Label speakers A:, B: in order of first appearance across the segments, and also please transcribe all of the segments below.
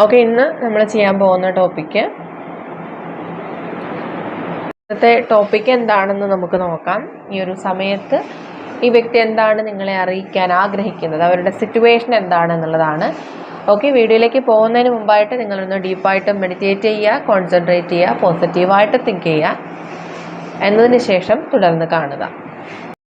A: Okay ഇന്ന് നമ്മൾ ചെയ്യാൻ പോകുന്ന ടോപ്പിക്ക് ഇന്നത്തെ ടോപ്പിക്ക് എന്താണെന്ന് നമുക്ക് നോക്കാം. ഈ ഒരു സമയത്ത് ഈ വ്യക്തി എന്താണ് നിങ്ങളെ അറിയിക്കാൻ ആഗ്രഹിക്കുന്നത്? അവരുടെ സിറ്റുവേഷൻ എന്താണെന്നുള്ളതാണ്. ഓക്കെ വീഡിയോയിലേക്ക് പോകുന്നതിന് മുമ്പായിട്ട് നിങ്ങളൊന്ന് ഡീപ്പായിട്ട് മെഡിറ്റേറ്റ് ചെയ്യുക കോൺസെൻട്രേറ്റ് ചെയ്യുക പോസിറ്റീവായിട്ട് തിങ്ക് ചെയ്യുക. എന്നതിന് ശേഷം തുടർന്ന് കാണുക.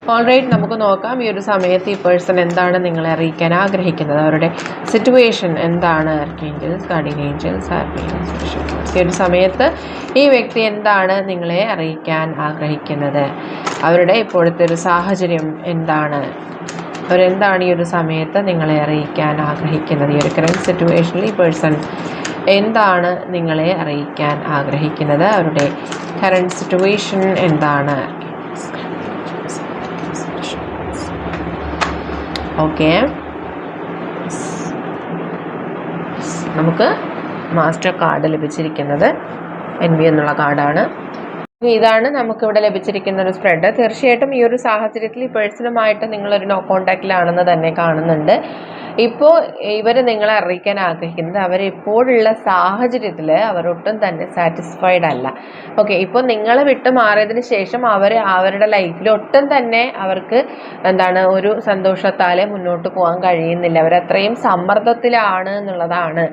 A: ഓൾറൈറ്റ് നമുക്ക് നോക്കാം. ഈ ഒരു സമയത്ത് ഈ പേഴ്സൺ എന്താണ് നിങ്ങളെ അറിയിക്കാൻ ആഗ്രഹിക്കുന്നത്? അവരുടെ സിറ്റുവേഷൻ എന്താണ്? ആർക്കേഞ്ചൽസ് ഗാർഡിയൻ ഏഞ്ചൽസ് ഈ ഒരു സമയത്ത് ഈ വ്യക്തി എന്താണ് നിങ്ങളെ അറിയിക്കാൻ ആഗ്രഹിക്കുന്നത്? അവരുടെ ഇപ്പോഴത്തെ ഒരു സാഹചര്യം എന്താണ്? അവരെന്താണ് ഈ ഒരു സമയത്ത് നിങ്ങളെ അറിയിക്കാൻ ആഗ്രഹിക്കുന്നത്? ഈ ഒരു കറണ്ട് സിറ്റുവേഷനിൽ ഈ പേഴ്സൺ എന്താണ് നിങ്ങളെ അറിയിക്കാൻ ആഗ്രഹിക്കുന്നത്? അവരുടെ കറണ്ട് സിറ്റുവേഷൻ എന്താണ്? ഓക്കെ നമുക്ക് മാസ്റ്റർ കാർഡ് ലഭിച്ചിരിക്കുന്നത് എൻ ബി എന്നുള്ള കാർഡാണ് ഇതാണ് നമുക്കിവിടെ ലഭിച്ചിരിക്കുന്ന ഒരു സ്പ്രെഡ് തീർച്ചയായിട്ടും ഈ ഒരു സാഹചര്യത്തിൽ ഈ പേഴ്സണുമായിട്ട് നിങ്ങളൊരു നോ കോണ്ടാക്റ്റിലാണെന്ന് തന്നെ കാണുന്നുണ്ട്. ഇപ്പോൾ ഇവർ നിങ്ങളെ അറിയിക്കാൻ ആഗ്രഹിക്കുന്നത് അവരിപ്പോഴുള്ള സാഹചര്യത്തിൽ അവരൊട്ടും തന്നെ സാറ്റിസ്ഫൈഡ് അല്ല. ഓക്കെ ഇപ്പോൾ നിങ്ങളെ വിട്ട് മാറിയതിന് ശേഷം അവർ അവരുടെ ലൈഫിൽ ഒട്ടും തന്നെ അവർക്ക് എന്താണ് ഒരു സന്തോഷത്താലെ മുന്നോട്ട് പോകാൻ കഴിയുന്നില്ല. അവരത്രയും സമ്മർദ്ദത്തിലാണ് എന്നുള്ളതാണ്.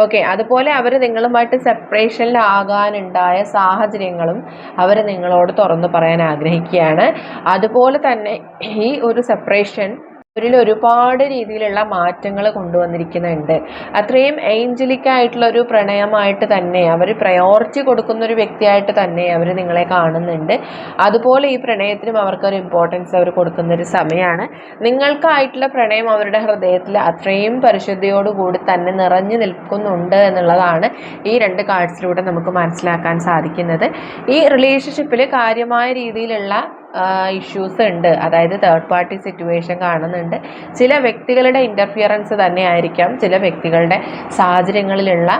A: ഓക്കെ അതുപോലെ അവർ നിങ്ങളുമായിട്ട് സെപ്പറേഷനിലാകാനുണ്ടായ സാഹചര്യങ്ങളും അവർ നിങ്ങളോട് തുറന്നു പറയാൻ ആഗ്രഹിക്കുകയാണ്. അതുപോലെ തന്നെ ഈ ഒരു സെപ്പറേഷൻ അവരിൽ ഒരുപാട് രീതിയിലുള്ള മാറ്റങ്ങൾ കൊണ്ടുവന്നിരിക്കുന്നുണ്ട്. അത്രയും ഏഞ്ചലിക്കായിട്ടുള്ള ഒരു പ്രണയമായിട്ട് തന്നെ അവർ പ്രയോറിറ്റി കൊടുക്കുന്ന ഒരു വ്യക്തിയായിട്ട് തന്നെ അവർ നിങ്ങളെ കാണുന്നുണ്ട്. അതുപോലെ ഈ പ്രണയത്തിനും അവർക്കൊരു ഇമ്പോർട്ടൻസ് അവർ കൊടുക്കുന്ന ഒരു സമയമാണ് നിങ്ങൾക്കായിട്ടുള്ള പ്രണയം അവരുടെ ഹൃദയത്തിൽ അത്രയും പരിശുദ്ധിയോടുകൂടി തന്നെ നിറഞ്ഞു നിൽക്കുന്നുണ്ട് എന്നുള്ളതാണ് ഈ രണ്ട് കാർഡ്സിലൂടെ നമുക്ക് മനസ്സിലാക്കാൻ സാധിക്കുന്നത്. ഈ റിലേഷൻഷിപ്പിൽ കാര്യമായ രീതിയിലുള്ള ഇഷ്യൂസ് ഉണ്ട്. അതായത് തേർഡ് പാർട്ടി സിറ്റുവേഷൻ കാണുന്നുണ്ട്. ചില വ്യക്തികളുടെ ഇന്റർഫിയറൻസ് തന്നെ ആയിരിക്കാം ചില വ്യക്തികളുടെ സാഹചര്യങ്ങളിലുള്ള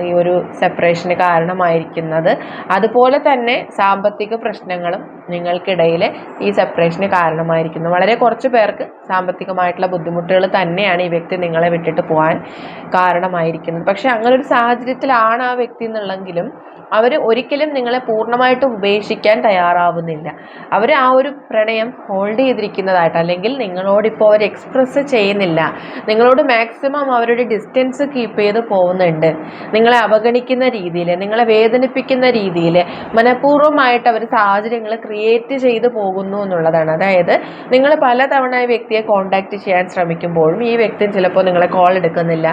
A: ഈ ഒരു സെപ്പറേഷന് കാരണമായിരിക്കുന്നത്. അതുപോലെ തന്നെ സാമ്പത്തിക പ്രശ്നങ്ങളും നിങ്ങൾക്കിടയിൽ ഈ സെപ്പറേഷന് കാരണമായിരിക്കുന്നു. വളരെ കുറച്ച് പേർക്ക് സാമ്പത്തികമായിട്ടുള്ള ബുദ്ധിമുട്ടുകൾ തന്നെയാണ് ഈ വ്യക്തി നിങ്ങളെ വിട്ടിട്ട് പോകാൻ കാരണമായിരിക്കുന്നത്. പക്ഷേ അങ്ങനൊരു സാഹചര്യത്തിലാണ് ആ വ്യക്തി എന്നുള്ളെങ്കിലും അവർ ഒരിക്കലും നിങ്ങളെ പൂർണമായിട്ടും ഉപേക്ഷിക്കാൻ തയ്യാറാവുന്നില്ല. അവർ ആ ഒരു പ്രണയം ഹോൾഡ് ചെയ്തിരിക്കുന്നതായിട്ട് അല്ലെങ്കിൽ നിങ്ങളോടിപ്പോൾ അവർ എക്സ്പ്രസ് ചെയ്യുന്നില്ല. നിങ്ങളോട് മാക്സിമം അവരുടെ ഡിസ്റ്റൻസ് കീപ്പ് ചെയ്ത് പോകുന്നുണ്ട്. നിങ്ങളെ അവഗണിക്കുന്ന രീതിയിൽ നിങ്ങളെ വേദനിപ്പിക്കുന്ന രീതിയിൽ മനഃപൂർവമായിട്ട് അവർ സാഹചര്യങ്ങൾ ക്രിയേറ്റ് ചെയ്ത് പോകുന്നു എന്നുള്ളതാണ്. അതായത് നിങ്ങൾ പലതവണ ഈ വ്യക്തിയെ കോണ്ടാക്ട് ചെയ്യാൻ ശ്രമിക്കുമ്പോഴും ഈ വ്യക്തി ചിലപ്പോൾ നിങ്ങളെ കോൾ എടുക്കുന്നില്ല.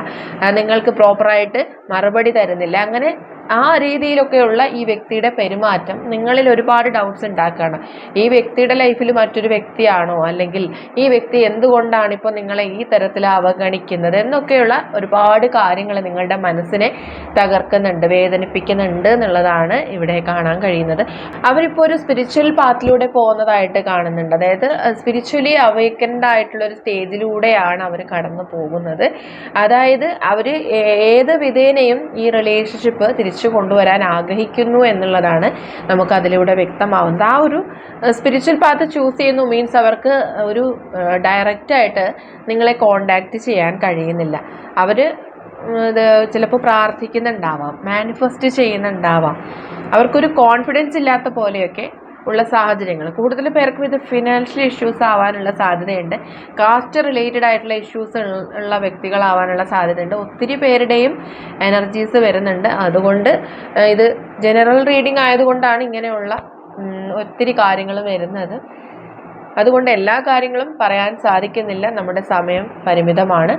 A: നിങ്ങൾക്ക് പ്രോപ്പറായിട്ട് മറുപടി തരുന്നില്ല. അങ്ങനെ ആ രീതിയിലൊക്കെയുള്ള ഈ വ്യക്തിയുടെ പെരുമാറ്റം നിങ്ങളിൽ ഒരുപാട് ഡൗട്ട്സ് ഉണ്ടാക്കുകയാണ്. ഈ വ്യക്തിയുടെ ലൈഫിൽ മറ്റൊരു വ്യക്തിയാണോ? അല്ലെങ്കിൽ ഈ വ്യക്തി എന്തുകൊണ്ടാണ് ഇപ്പോൾ നിങ്ങളെ ഈ തരത്തിൽ അവഗണിക്കുന്നത്? എന്നൊക്കെയുള്ള ഒരുപാട് കാര്യങ്ങൾ നിങ്ങളുടെ മനസ്സിനെ തകർക്കുന്നുണ്ട് വേദനിപ്പിക്കുന്നുണ്ട് എന്നുള്ളതാണ് ഇവിടെ കാണാൻ കഴിയുന്നത്. അവരിപ്പോൾ ഒരു സ്പിരിച്വൽ പാത്തിലൂടെ പോകുന്നതായിട്ട് കാണുന്നുണ്ട്. അതായത് സ്പിരിച്വലി അവേക്കൻഡ് ആയിട്ടുള്ള ഒരു സ്റ്റേജിലൂടെയാണ് അവർ കടന്നു പോകുന്നത്. അതായത് അവർ ഏത് വിധേനയും ഈ റിലേഷൻഷിപ്പ് തിരിച്ചു കൊണ്ടുവരാൻ ആഗ്രഹിക്കുന്നു എന്നുള്ളതാണ് നമുക്ക് അതിലൂടെ വ്യക്തമാവുന്നത്. ആ ഒരു സ്പിരിച്വൽ പാത്ത് ചൂസ് ചെയ്യുന്നു മീൻസ് അവർക്ക് ഒരു ഡയറക്റ്റായിട്ട് നിങ്ങളെ കോണ്ടാക്റ്റ് ചെയ്യാൻ കഴിയുന്നില്ല. അവർ ചിലപ്പോൾ പ്രാർത്ഥിക്കുന്നുണ്ടാവാം മാനിഫെസ്റ്റ് ചെയ്യുന്നുണ്ടാവാം. അവർക്കൊരു കോൺഫിഡൻസ് ഇല്ലാത്ത പോലെയൊക്കെ ഉള്ള സാഹചര്യങ്ങൾ. കൂടുതൽ പേർക്കും ഇത് ഫിനാൻഷ്യൽ ഇഷ്യൂസ് ആവാനുള്ള സാധ്യതയുണ്ട്. കാസ്റ്റ് റിലേറ്റഡ് ആയിട്ടുള്ള ഇഷ്യൂസ് ഉള്ള വ്യക്തികളാവാനുള്ള സാധ്യതയുണ്ട്. ഒത്തിരി പേരുടെയും എനർജീസ് വരുന്നുണ്ട്. അതുകൊണ്ട് ഇത് ജനറൽ റീഡിംഗ് ആയതുകൊണ്ടാണ് ഇങ്ങനെയുള്ള ഒത്തിരി കാര്യങ്ങൾ വരുന്നത്. അതുകൊണ്ട് എല്ലാ കാര്യങ്ങളും പറയാൻ സാധിക്കുന്നില്ല. നമ്മുടെ സമയം പരിമിതമാണ്.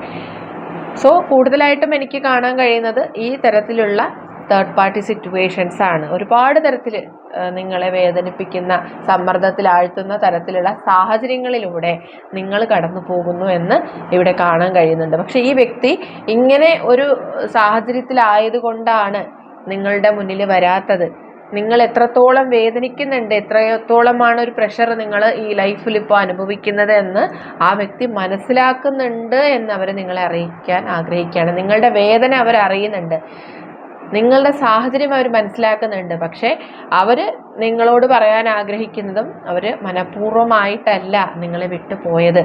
A: സോ കൂടുതലായിട്ടും എനിക്ക് കാണാൻ കഴിയുന്നത് ഈ തരത്തിലുള്ള തേർഡ് പാർട്ടി സിറ്റുവേഷൻസ് ആണ്. ഒരുപാട് തരത്തിൽ നിങ്ങളെ വേദനിപ്പിക്കുന്ന സമ്മർദ്ദത്തിലാഴ്ത്തുന്ന തരത്തിലുള്ള സാഹചര്യങ്ങളിലൂടെ നിങ്ങൾ കടന്നു പോകുന്നു എന്ന് ഇവിടെ കാണാൻ കഴിയുന്നുണ്ട്. പക്ഷേ ഈ വ്യക്തി ഇങ്ങനെ ഒരു സാഹചര്യത്തിലായതുകൊണ്ടാണ് നിങ്ങളുടെ മുന്നിൽ വരാത്തത്. നിങ്ങൾ എത്രത്തോളം വേദനിക്കുന്നുണ്ട് എത്രത്തോളമാണ് ഒരു പ്രഷർ നിങ്ങൾ ഈ ലൈഫിൽ ഇപ്പോൾ അനുഭവിക്കുന്നത് എന്ന് ആ വ്യക്തി മനസ്സിലാക്കുന്നുണ്ട് എന്ന് അവർ നിങ്ങളെ അറിയിക്കാൻ ആഗ്രഹിക്കുകയാണ്. നിങ്ങളുടെ വേദന അവർ അറിയുന്നുണ്ട് നിങ്ങളുടെ സാഹചര്യം അവർ മനസ്സിലാക്കുന്നുണ്ട്. പക്ഷേ അവർ നിങ്ങളോട് പറയാൻ ആഗ്രഹിക്കുന്നതും അവർ മനഃപൂർവമായിട്ടല്ല നിങ്ങളെ വിട്ടുപോയത്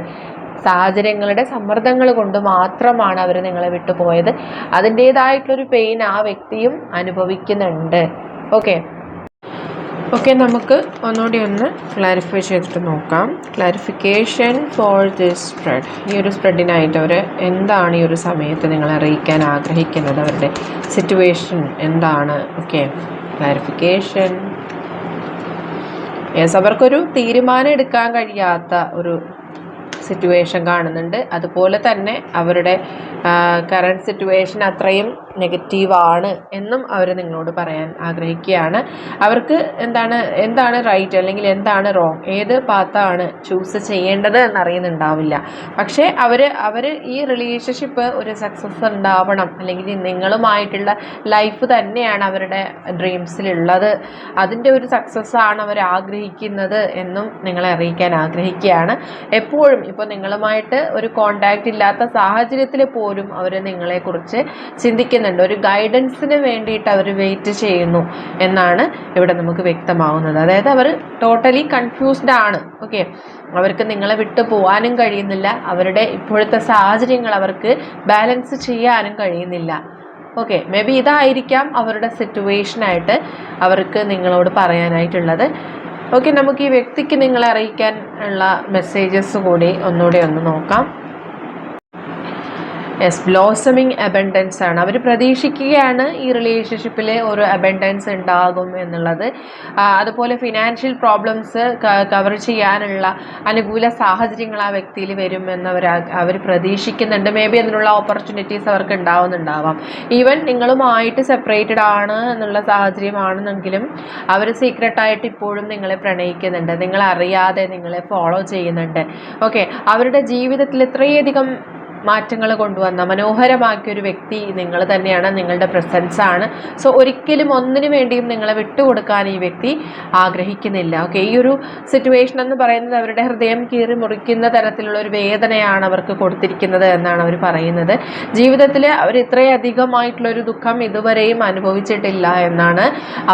A: സാഹചര്യങ്ങളുടെ സമ്മർദ്ദങ്ങൾ കൊണ്ട് മാത്രമാണ് അവർ നിങ്ങളെ വിട്ടുപോയത് അതിന്റേതായിട്ടുള്ളൊരു പെയിൻ ആ വ്യക്തിയും അനുഭവിക്കുന്നുണ്ട്. ഓക്കെ ഓക്കെ നമുക്ക് ഒന്നുകൂടി ഒന്ന് ക്ലാരിഫൈ ചെയ്തിട്ട് നോക്കാം. ക്ലാരിഫിക്കേഷൻ ഫോർ ദിസ് സ്പ്രെഡ് ഈ ഒരു സ്പ്രെഡിനായിട്ട് അവർ എന്താണ് ഈ ഒരു സമയത്ത് നിങ്ങൾ അറിയിക്കാൻ ആഗ്രഹിക്കുന്നത്? അവരുടെ സിറ്റുവേഷൻ എന്താണ്? ഓക്കെ ക്ലാരിഫിക്കേഷൻ യെസ് അവർക്കൊരു തീരുമാനം എടുക്കാൻ കഴിയാത്ത ഒരു സിറ്റുവേഷൻ കാണുന്നുണ്ട്. അതുപോലെ തന്നെ അവരുടെ കറണ്ട് സിറ്റുവേഷൻ അത്രയും നെഗറ്റീവാണ് എന്നും അവർ നിങ്ങളോട് പറയാൻ ആഗ്രഹിക്കുകയാണ്. അവർക്ക് എന്താണ് എന്താണ് റൈറ്റ് അല്ലെങ്കിൽ എന്താണ് റോങ് ഏത് പാത്താണ് ചൂസ് ചെയ്യേണ്ടത് എന്നറിയുന്നുണ്ടാവില്ല. പക്ഷേ അവർ അവർ ഈ റിലേഷൻഷിപ്പ് ഒരു സക്സസ് ഉണ്ടാവണം. അല്ലെങ്കിൽ നിങ്ങളുമായിട്ടുള്ള ലൈഫ് തന്നെയാണ് അവരുടെ ഡ്രീംസിലുള്ളത് അതിന്റെ ഒരു സക്സസ് ആണ് അവർ ആഗ്രഹിക്കുന്നത് എന്നും നിങ്ങളെ അറിയിക്കാൻ ആഗ്രഹിക്കുകയാണ്. എപ്പോഴും ഇപ്പോൾ നിങ്ങളുമായിട്ട് ഒരു കോണ്ടാക്റ്റ് ഇല്ലാത്ത സാഹചര്യത്തിൽ പോലും അവർ നിങ്ങളെക്കുറിച്ച് ചിന്തിക്കുന്നുണ്ട് ഒരു ഗൈഡൻസിന് വേണ്ടിയിട്ട് അവർ വെയിറ്റ് ചെയ്യുന്നു എന്നാണ് ഇവിടെ നമുക്ക് വ്യക്തമാവുന്നത്. അതായത് അവർ ടോട്ടലി കൺഫ്യൂസ്ഡ് ആണ്. ഓക്കെ അവർക്ക് നിങ്ങളെ വിട്ടു പോകാനും കഴിയുന്നില്ല. അവരുടെ ഇപ്പോഴത്തെ സാഹചര്യങ്ങൾ അവർക്ക് ബാലൻസ് ചെയ്യാനും കഴിയുന്നില്ല. ഓക്കെ മേ ബി ഇതായിരിക്കാം അവരുടെ സിറ്റുവേഷനായിട്ട് അവർക്ക് നിങ്ങളോട് പറയാനായിട്ടുള്ളത്. ഓക്കെ നമുക്ക് ഈ വ്യക്തിക്ക് നിങ്ങളെ അറിയിക്കാൻ ഉള്ള മെസ്സേജസ് കൂടി ഒന്നുകൂടി ഒന്ന് നോക്കാം. യെസ് ബ്ലോസമിങ് അബൻഡൻസ് ആണ്. അവർ പ്രതീക്ഷിക്കുകയാണ് ഈ റിലേഷൻഷിപ്പിൽ ഒരു അബൻഡൻസ് ഉണ്ടാകും എന്നുള്ളത്. അതുപോലെ ഫിനാൻഷ്യൽ പ്രോബ്ലംസ് കവർ ചെയ്യാനുള്ള അനുകൂല സാഹചര്യങ്ങൾ ആ വ്യക്തിയിൽ വരും എന്നവർ അവർ പ്രതീക്ഷിക്കുന്നുണ്ട്. മേ ബി അതിനുള്ള ഓപ്പർച്യൂണിറ്റീസ് അവർക്ക് ഉണ്ടാവുന്നുണ്ടാവാം. ഈവൻ നിങ്ങളുമായിട്ട് സെപ്പറേറ്റഡ് ആണ് എന്നുള്ള സാഹചര്യമാണെന്നെങ്കിലും അവർ സീക്രട്ടായിട്ട് ഇപ്പോഴും നിങ്ങളെ പ്രണയിക്കുന്നുണ്ട്. നിങ്ങളറിയാതെ നിങ്ങളെ ഫോളോ ചെയ്യുന്നുണ്ട്. ഓക്കെ അവരുടെ ജീവിതത്തിൽ ഇത്രയധികം മാറ്റങ്ങൾ കൊണ്ടുവന്ന മനോഹരമാക്കിയ ഒരു വ്യക്തി നിങ്ങൾ തന്നെയാണ് നിങ്ങളുടെ പ്രസൻസ് ആണ്. സോ ഒരിക്കലും ഒന്നിനു വേണ്ടിയും നിങ്ങളെ വിട്ടുകൊടുക്കാൻ ഈ വ്യക്തി ആഗ്രഹിക്കുന്നില്ല. ഓക്കെ ഈ ഒരു സിറ്റുവേഷൻ എന്ന് പറയുന്നത് അവരുടെ ഹൃദയം കീറി മുറിക്കുന്ന തരത്തിലുള്ള ഒരു വേദനയാണ് അവർക്ക് കൊടുത്തിരിക്കുന്നത് എന്നാണ് അവർ പറയുന്നത്. ജീവിതത്തിൽ അവർ ഇത്രയധികമായിട്ടുള്ളൊരു ദുഃഖം ഇതുവരെയും അനുഭവിച്ചിട്ടില്ല എന്നാണ്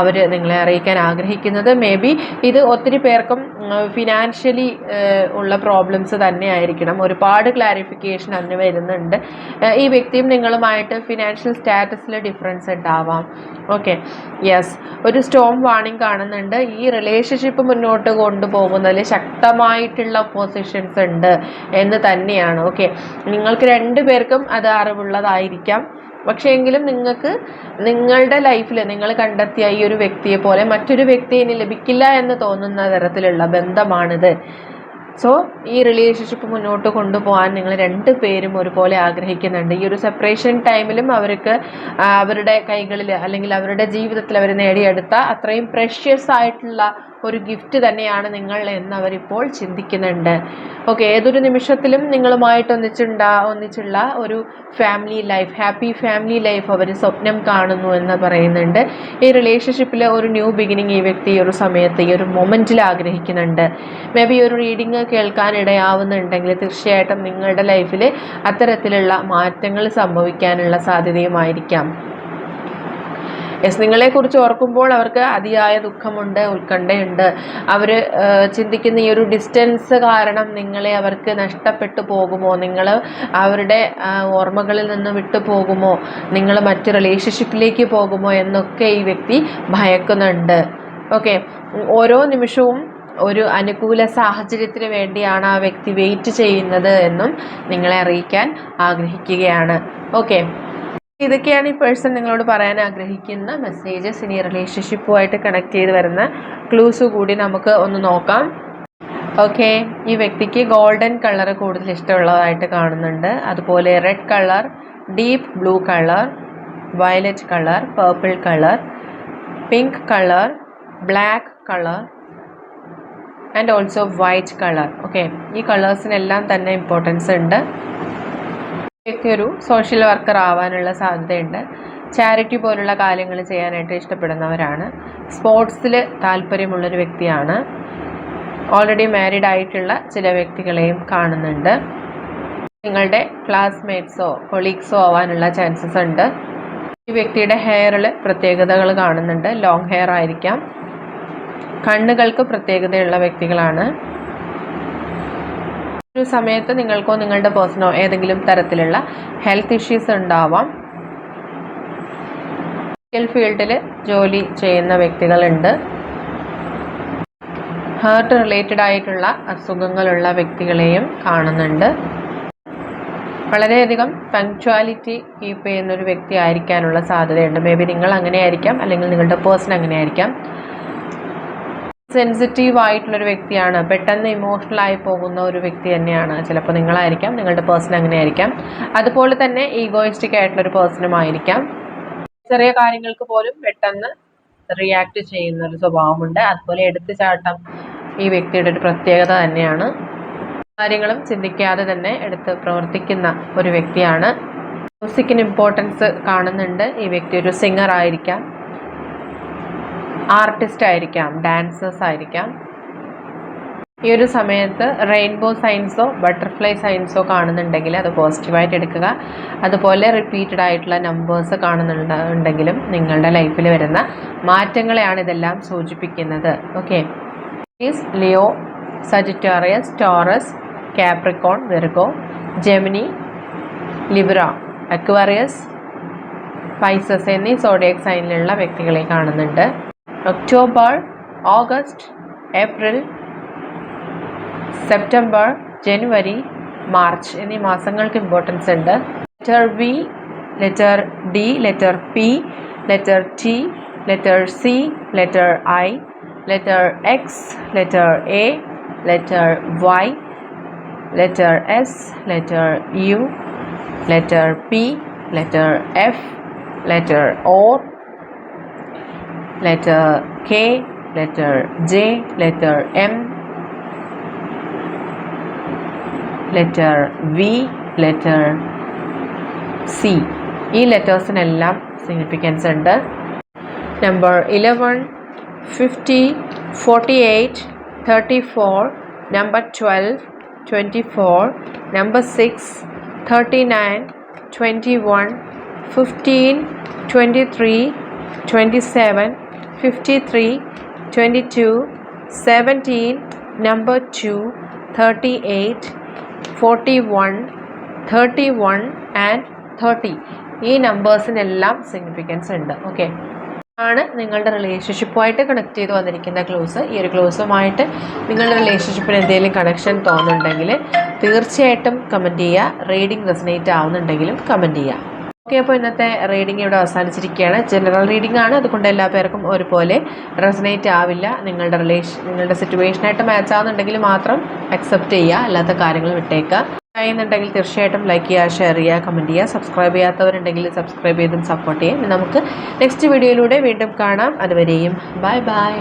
A: അവർ നിങ്ങളെ അറിയിക്കാൻ ആഗ്രഹിക്കുന്നത്. മേ ബി ഇത് ഒത്തിരി പേർക്കും ഫിനാൻഷ്യലി ഉള്ള പ്രോബ്ലംസ് തന്നെ ആയിരിക്കണം ഒരുപാട് ക്ലാരിഫിക്കേഷൻ വരുന്നുണ്ട്. ഈ വ്യക്തിയും നിങ്ങളുമായിട്ട് ഫിനാൻഷ്യൽ സ്റ്റാറ്റസിൽ ഡിഫറൻസ് ഉണ്ടാവാം ഓക്കെ യെസ് ഒരു സ്റ്റോം വാണിംഗ് കാണുന്നുണ്ട്. ഈ റിലേഷൻഷിപ്പ് മുന്നോട്ട് കൊണ്ടുപോകുന്നതിൽ ശക്തമായിട്ടുള്ള പൊസിഷൻസ് ഉണ്ട് എന്ന് തന്നെയാണ്. ഓക്കെ നിങ്ങൾക്ക് രണ്ടു പേർക്കും അത് അറിവുള്ളതായിരിക്കാം. പക്ഷേ എങ്കിലും നിങ്ങൾക്ക് നിങ്ങളുടെ ലൈഫിൽ നിങ്ങൾ കണ്ടെത്തിയ ഈ ഒരു വ്യക്തിയെ പോലെ മറ്റൊരു വ്യക്തി ഇനി ലഭിക്കില്ല എന്ന് തോന്നുന്ന തരത്തിലുള്ള ബന്ധമാണിത്. സോ ഈ റിലേഷൻഷിപ്പ് മുന്നോട്ട് കൊണ്ടുപോകാൻ നിങ്ങൾ രണ്ട് പേരും ഒരുപോലെ ആഗ്രഹിക്കുന്നുണ്ട്. ഈ ഒരു സെപ്പറേഷൻ ടൈമിലും അവർക്ക് അവരുടെ കൈകളിൽ അല്ലെങ്കിൽ അവരുടെ ജീവിതത്തിൽ അവർ നേടിയെടുത്ത അത്രയും പ്രഷ്യസ് ആയിട്ടുള്ള ഒരു ഗിഫ്റ്റ് തന്നെയാണ് നിങ്ങൾ എന്നവരിപ്പോൾ ചിന്തിക്കുന്നുണ്ട്. ഓക്കെ ഏതൊരു നിമിഷത്തിലും നിങ്ങളുമായിട്ട് ഒന്നിച്ചുണ്ടാ ഒന്നിച്ചുള്ള ഒരു family life happy family life അവർ സ്വപ്നം കാണുന്നു എന്ന് പറയുന്നുണ്ട്. ഈ റിലേഷൻഷിപ്പിൽ ഒരു ന്യൂ ബിഗിനിങ് ഈ വ്യക്തി ഈ ഒരു സമയത്ത് ഈ ഒരു മൊമെന്റിൽ ആഗ്രഹിക്കുന്നുണ്ട്. മേ ബി ഒരു റീഡിങ് കേൾക്കാൻ ഇടയാവുന്നുണ്ടെങ്കിൽ തീർച്ചയായിട്ടും നിങ്ങളുടെ ലൈഫിൽ അത്തരത്തിലുള്ള മാറ്റങ്ങൾ സംഭവിക്കാനുള്ള സാധ്യതയുമായിരിക്കാം. യെസ് നിങ്ങളെക്കുറിച്ച് ഓർക്കുമ്പോൾ അവർക്ക് അതിയായ ദുഃഖമുണ്ട് ഉത്കണ്ഠയുണ്ട്. അവർ ചിന്തിക്കുന്ന ഈ ഒരു ഡിസ്റ്റൻസ് കാരണം നിങ്ങളെ അവർക്ക് നഷ്ടപ്പെട്ടു പോകുമോ? നിങ്ങൾ അവരുടെ ഓർമ്മകളിൽ നിന്ന് വിട്ടു പോകുമോ? നിങ്ങൾ മറ്റ് റിലേഷൻഷിപ്പിലേക്ക് പോകുമോ? എന്നൊക്കെ ഈ വ്യക്തി ഭയക്കുന്നുണ്ട്. ഓക്കെ ഓരോ നിമിഷവും ഒരു അനുകൂല സാഹചര്യത്തിന് വേണ്ടിയാണ് ആ വ്യക്തി വെയിറ്റ് ചെയ്യുന്നത് എന്നും നിങ്ങളെ അറിയിക്കാൻ ആഗ്രഹിക്കുകയാണ്. ഓക്കെ ഇതൊക്കെയാണ് ഈ പേഴ്സൺ നിങ്ങളോട് പറയാൻ ആഗ്രഹിക്കുന്ന മെസ്സേജസ് ഇനി റിലേഷൻഷിപ്പുമായിട്ട് കണക്ട് ചെയ്ത് വരുന്ന ക്ലൂസ് കൂടി നമുക്ക് ഒന്ന് നോക്കാം. ഓക്കെ ഈ വ്യക്തിക്ക് ഗോൾഡൻ കളർ കൂടുതൽ ഇഷ്ടമുള്ളതായിട്ട് കാണുന്നുണ്ട്. അതുപോലെ red colour deep blue colour violet colour purple colour pink colour black colour and also white colour okay ഈ കളേഴ്സിനെല്ലാം തന്നെ ഇമ്പോർട്ടൻസ് ഉണ്ട്. വ്യക്തി ഒരു സോഷ്യൽ വർക്കർ ആവാനുള്ള സാധ്യതയുണ്ട്. ചാരിറ്റി പോലുള്ള കാര്യങ്ങൾ ചെയ്യാനായിട്ട് ഇഷ്ടപ്പെടുന്നവരാണ്. സ്പോർട്സിൽ താല്പര്യമുള്ളൊരു വ്യക്തിയാണ്. ഓൾറെഡി മാരീഡ് ആയിട്ടുള്ള ചില വ്യക്തികളെയും കാണുന്നുണ്ട്. നിങ്ങളുടെ ക്ലാസ്മേറ്റ്സോ കൊളീഗ്സോ ആവാനുള്ള ചാൻസസ് ഉണ്ട്. ഈ വ്യക്തിയുടെ ഹെയറിൽ പ്രത്യേകതകൾ കാണുന്നുണ്ട്. ലോങ് ഹെയർ ആയിരിക്കാം. കണ്ണുകൾക്ക് പ്രത്യേകതയുള്ള വ്യക്തികളാണ്. ഒരു സമയത്ത് നിങ്ങൾക്കോ നിങ്ങളുടെ പേഴ്സണോ ഏതെങ്കിലും തരത്തിലുള്ള ഹെൽത്ത് ഇഷ്യൂസ് ഉണ്ടാവാം. മെഡിക്കൽ ഫീൽഡിൽ ജോലി ചെയ്യുന്ന വ്യക്തികളുണ്ട്. ഹാർട്ട് റിലേറ്റഡ് ആയിട്ടുള്ള അസുഖങ്ങളുള്ള വ്യക്തികളെയും കാണുന്നുണ്ട്. വളരെയധികം പങ്ക്ച്വാലിറ്റി കീപ്പ് ചെയ്യുന്ന ഒരു വ്യക്തി ആയിരിക്കാനുള്ള സാധ്യതയുണ്ട്. മേ ബി നിങ്ങൾ അങ്ങനെ ആയിരിക്കാം അല്ലെങ്കിൽ നിങ്ങളുടെ പേഴ്സൺ അങ്ങനെ ആയിരിക്കാം സെൻസിറ്റീവ് ആയിട്ടുള്ളൊരു വ്യക്തിയാണ്. പെട്ടെന്ന് ഇമോഷണൽ ആയി പോകുന്ന ഒരു വ്യക്തി തന്നെയാണ്. ചിലപ്പോൾ നിങ്ങളായിരിക്കാം നിങ്ങളുടെ പേഴ്സൺ അങ്ങനെ ആയിരിക്കാം അതുപോലെ തന്നെ ഈഗോയിസ്റ്റിക് ആയിട്ടുള്ളൊരു പേഴ്സണും ആയിരിക്കാം. ചെറിയ കാര്യങ്ങൾക്ക് പോലും പെട്ടെന്ന് റിയാക്ട് ചെയ്യുന്ന ഒരു സ്വഭാവമുണ്ട്. അതുപോലെ എടുത്തുചാട്ടം ഈ വ്യക്തിയുടെ ഒരു പ്രത്യേകത തന്നെയാണ്. കാര്യങ്ങളും ചിന്തിക്കാതെ തന്നെ എടുത്ത് പ്രവർത്തിക്കുന്ന ഒരു വ്യക്തിയാണ്. മ്യൂസിക്കിന് ഇമ്പോർട്ടൻസ് കാണുന്നുണ്ട്. ഈ വ്യക്തി ഒരു സിംഗർ ആയിരിക്കാം. ആർട്ടിസ്റ്റ് ആയിരിക്കാം ഡാൻസേഴ്സ് ആയിരിക്കാം. ഈ ഒരു സമയത്ത് റെയിൻബോ സൈൻസോ ബട്ടർഫ്ലൈ സൈൻസോ കാണുന്നുണ്ടെങ്കിൽ അത് പോസിറ്റീവായിട്ട് എടുക്കുക. അതുപോലെ റിപ്പീറ്റഡ് ആയിട്ടുള്ള നമ്പേഴ്സ് കാണുന്നുണ്ടെങ്കിലും നിങ്ങളുടെ ലൈഫിൽ വരുന്ന മാറ്റങ്ങളെയാണ് ഇതെല്ലാം സൂചിപ്പിക്കുന്നത്. Okay is Leo Sagittarius Taurus Capricorn Virgo Gemini Libra Aquarius Pisces എന്നീ സോഡിയക് സൈനിലുള്ള വ്യക്തികളെ കാണുന്നുണ്ട്. ഒക്ടോബർ ഓഗസ്റ്റ് ഏപ്രിൽ സെപ്റ്റംബർ ജനുവരി മാർച്ച് എന്നീ മാസങ്ങൾക്ക് ഇമ്പോർട്ടൻസ് ഉണ്ട്. Letter V letter D letter P letter T letter C letter I letter X letter A letter Y letter S letter U letter P letter F letter O letter K, letter J, letter M, letter V, letter C. ഈ ലെറ്റേഴ്സിനെല്ലാം significance ഉണ്ട് number eleven fifty forty eight thirty four number twelve twenty four number six thirty nine twenty one fifteen twenty three twenty seven fifty three twenty two seventeen number two thirty eight forty one thirty one and thirty ഈ നമ്പേഴ്സിനെല്ലാം significance ഉണ്ട്. Okay ആണ് നിങ്ങളുടെ റിലേഷൻഷിപ്പുമായിട്ട് connect ചെയ്ത് വന്നിരിക്കുന്ന close ഈ ഒരു ക്ലോസുമായിട്ട് നിങ്ങളുടെ റിലേഷൻഷിപ്പിന് എന്തെങ്കിലും കണക്ഷൻ തോന്നുന്നുണ്ടെങ്കിൽ തീർച്ചയായിട്ടും കമന്റ് ചെയ്യുക. റീഡിംഗ് റെസനേറ്റ് ആവുന്നുണ്ടെങ്കിലും കമന്റ് ചെയ്യുക. ഓക്കെ അപ്പോൾ ഇന്നത്തെ റീഡിംഗ് ഇവിടെ അവസാനിച്ചിരിക്കുകയാണ്. ജനറൽ റീഡിംഗ് ആണ്. അതുകൊണ്ട് എല്ലാ പേർക്കും ഒരുപോലെ റെസനേറ്റ് ആവില്ല. നിങ്ങളുടെ റിലേഷൻ നിങ്ങളുടെ സിറ്റുവേഷനായിട്ട് മാച്ച് ആവുന്നുണ്ടെങ്കിൽ മാത്രം അക്സെപ്റ്റ് ചെയ്യുക. അല്ലാത്ത കാര്യങ്ങൾ വിട്ടേക്കുക. ചെയ്യുന്നുണ്ടെങ്കിൽ തീർച്ചയായിട്ടും ലൈക്ക് ചെയ്യുക ഷെയർ ചെയ്യുക കമന്റ് ചെയ്യുക. സബ്സ്ക്രൈബ് ചെയ്യാത്തവരുണ്ടെങ്കിൽ സബ്സ്ക്രൈബ് ചെയ്തും സപ്പോർട്ട് ചെയ്യും. നമുക്ക് നെക്സ്റ്റ് വീഡിയോയിലൂടെ വീണ്ടും കാണാം. അതുവരെയും ബൈ ബൈ